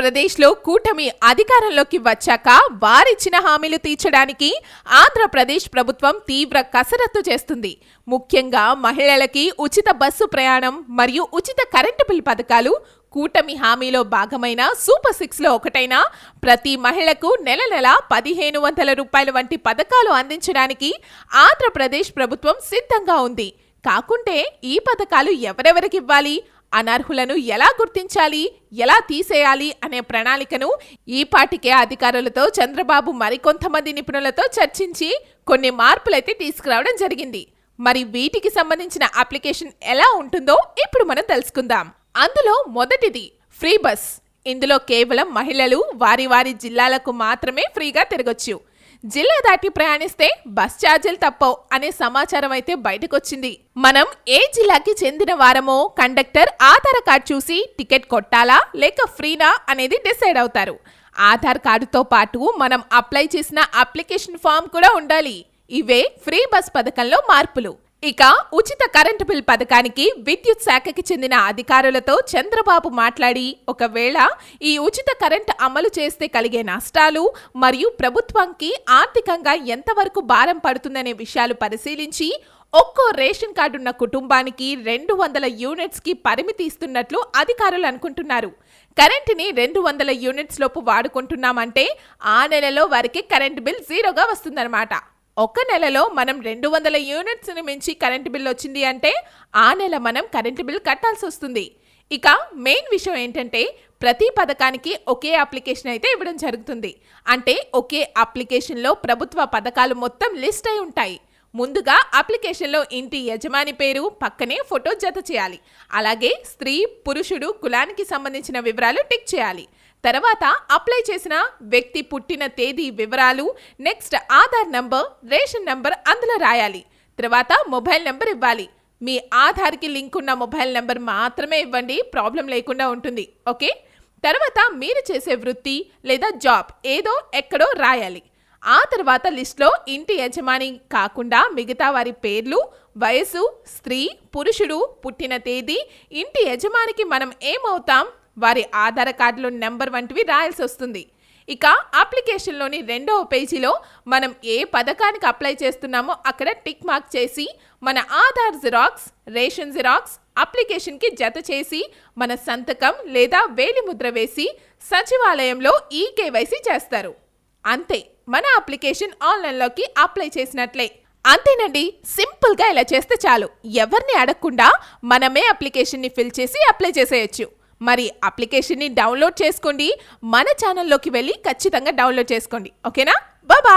ఆంధ్రప్రదేశ్లో కూటమి అధికారంలోకి వచ్చాక వారిచ్చిన హామీలు తీర్చడానికి ఆంధ్రప్రదేశ్ ప్రభుత్వం తీవ్ర కసరత్తు చేస్తుంది. ముఖ్యంగా మహిళలకి ఉచిత బస్సు ప్రయాణం మరియు ఉచిత కరెంటు బిల్ పథకాలు కూటమి హామీలో భాగమైన సూపర్ సిక్స్లో ఒకటైన ప్రతి మహిళకు నెల నెల పదిహేను వందల రూపాయల వంటి పథకాలు అందించడానికి ఆంధ్రప్రదేశ్ ప్రభుత్వం సిద్ధంగా ఉంది. కాకుంటే ఈ పథకాలు ఎవరెవరికి ఇవ్వాలి? అనర్హులను ఎలా గుర్తించాలి? ఎలా తీసేయాలి? అనే ప్రణాళికను ఈ పాటికే అధికారులతో చంద్రబాబు మరికొంతమంది నిపుణులతో చర్చించి కొన్ని మార్పులైతే తీసుకురావడం జరిగింది. మరి వీటికి సంబంధించిన అప్లికేషన్ ఎలా ఉంటుందో ఇప్పుడు మనం తెలుసుకుందాం. అందులో మొదటిది ఫ్రీ బస్. ఇందులో కేవలం మహిళలు వారి వారి జిల్లాలకు మాత్రమే ఫ్రీగా తిరగొచ్చు. జిల్లా దాటి ప్రయాణిస్తే బస్ ఛార్జీలు తప్పవు అనే సమాచారం అయితే బయటకొచ్చింది. మనం ఏ జిల్లాకి చెందిన వారమో కండక్టర్ ఆధార్ కార్డ్ చూసి టికెట్ కొట్టాలా లేక ఫ్రీనా అనేది డిసైడ్ అవుతారు. ఆధార్ కార్డుతో పాటు మనం అప్లై చేసిన అప్లికేషన్ ఫామ్ కూడా ఉండాలి. ఇవే ఫ్రీ బస్ పథకంలో మార్పులు. ఇక ఉచిత కరెంటు బిల్ పథకానికి విద్యుత్ శాఖకి చెందిన అధికారులతో చంద్రబాబు మాట్లాడి ఒకవేళ ఈ ఉచిత కరెంట్ అమలు చేస్తే కలిగే నష్టాలు మరియు ప్రభుత్వంకి ఆర్థికంగా ఎంతవరకు భారం పడుతుందనే విషయాలు పరిశీలించి ఒక్కో రేషన్ కార్డున్న కుటుంబానికి రెండు వందల యూనిట్స్కి పరిమితి ఇస్తున్నట్లు అధికారులు అనుకుంటున్నారు. కరెంటుని రెండు వందల యూనిట్స్ లోపు వాడుకుంటున్నామంటే ఆ నెలలో వారికి కరెంట్ బిల్ జీరోగా వస్తుందన్నమాట. ఒక నెలలో మనం రెండు వందల యూనిట్స్ని మించి కరెంటు బిల్ వచ్చింది అంటే ఆ నెల మనం కరెంటు బిల్ కట్టాల్సి వస్తుంది. ఇక మెయిన్ విషయం ఏంటంటే ప్రతి పథకానికి ఒకే అప్లికేషన్ అయితే ఇవ్వడం జరుగుతుంది. అంటే ఒకే అప్లికేషన్లో ప్రభుత్వ పథకాలు మొత్తం లిస్ట్ అయి ఉంటాయి. ముందుగా అప్లికేషన్లో ఇంటి యజమాని పేరు పక్కనే ఫోటో జత చేయాలి. అలాగే స్త్రీ పురుషుడు కులానికి సంబంధించిన వివరాలు టిక్ చేయాలి. తర్వాత అప్లై చేసిన వ్యక్తి పుట్టిన తేదీ వివరాలు next Aadhaar number ration number అందులో రాయాలి. తర్వాత మొబైల్ నెంబర్ ఇవ్వాలి. మీ ఆధార్కి లింక్ ఉన్న మొబైల్ నెంబర్ మాత్రమే ఇవ్వండి ప్రాబ్లం లేకుండా ఉంటుంది. ఓకే? తర్వాత మీరు చేసే వృత్తి లేదా జాబ్ ఏదో ఎక్కడో రాయాలి. ఆ తర్వాత లిస్ట్లో ఇంటి యజమాని కాకుండా మిగతా వారి పేర్లు వయసు స్త్రీ పురుషుడు పుట్టిన తేదీ ఇంటి యజమానికి మనం ఏమవుతాం? వారి ఆధార్ కార్డులో నెంబర్ వంటివి రాయాల్సి వస్తుంది. ఇక అప్లికేషన్లోని రెండవ పేజీలో మనం ఏ పథకానికి అప్లై చేస్తున్నామో అక్కడ టిక్ మార్క్ చేసి మన ఆధార్ జిరాక్స్ రేషన్ జిరాక్స్ అప్లికేషన్కి జత చేసి మన సంతకం లేదా వేలిముద్ర వేసి సచివాలయంలో ఈ కేవైసీ చేస్తారు. అంతే మన అప్లికేషన్ ఆన్లైన్లోకి అప్లై చేసినట్లే. అంతేనండి సింపుల్గా ఇలా చేస్తే చాలు. ఎవరిని అడగకుండా మనమే అప్లికేషన్ని ఫిల్ చేసి అప్లై చేసేయచ్చు. మరి అప్లికేషన్ని డౌన్లోడ్ చేసుకోండి. మన ఛానల్లోకి వెళ్ళి ఖచ్చితంగా డౌన్లోడ్ చేసుకోండి. ఓకేనా బాబా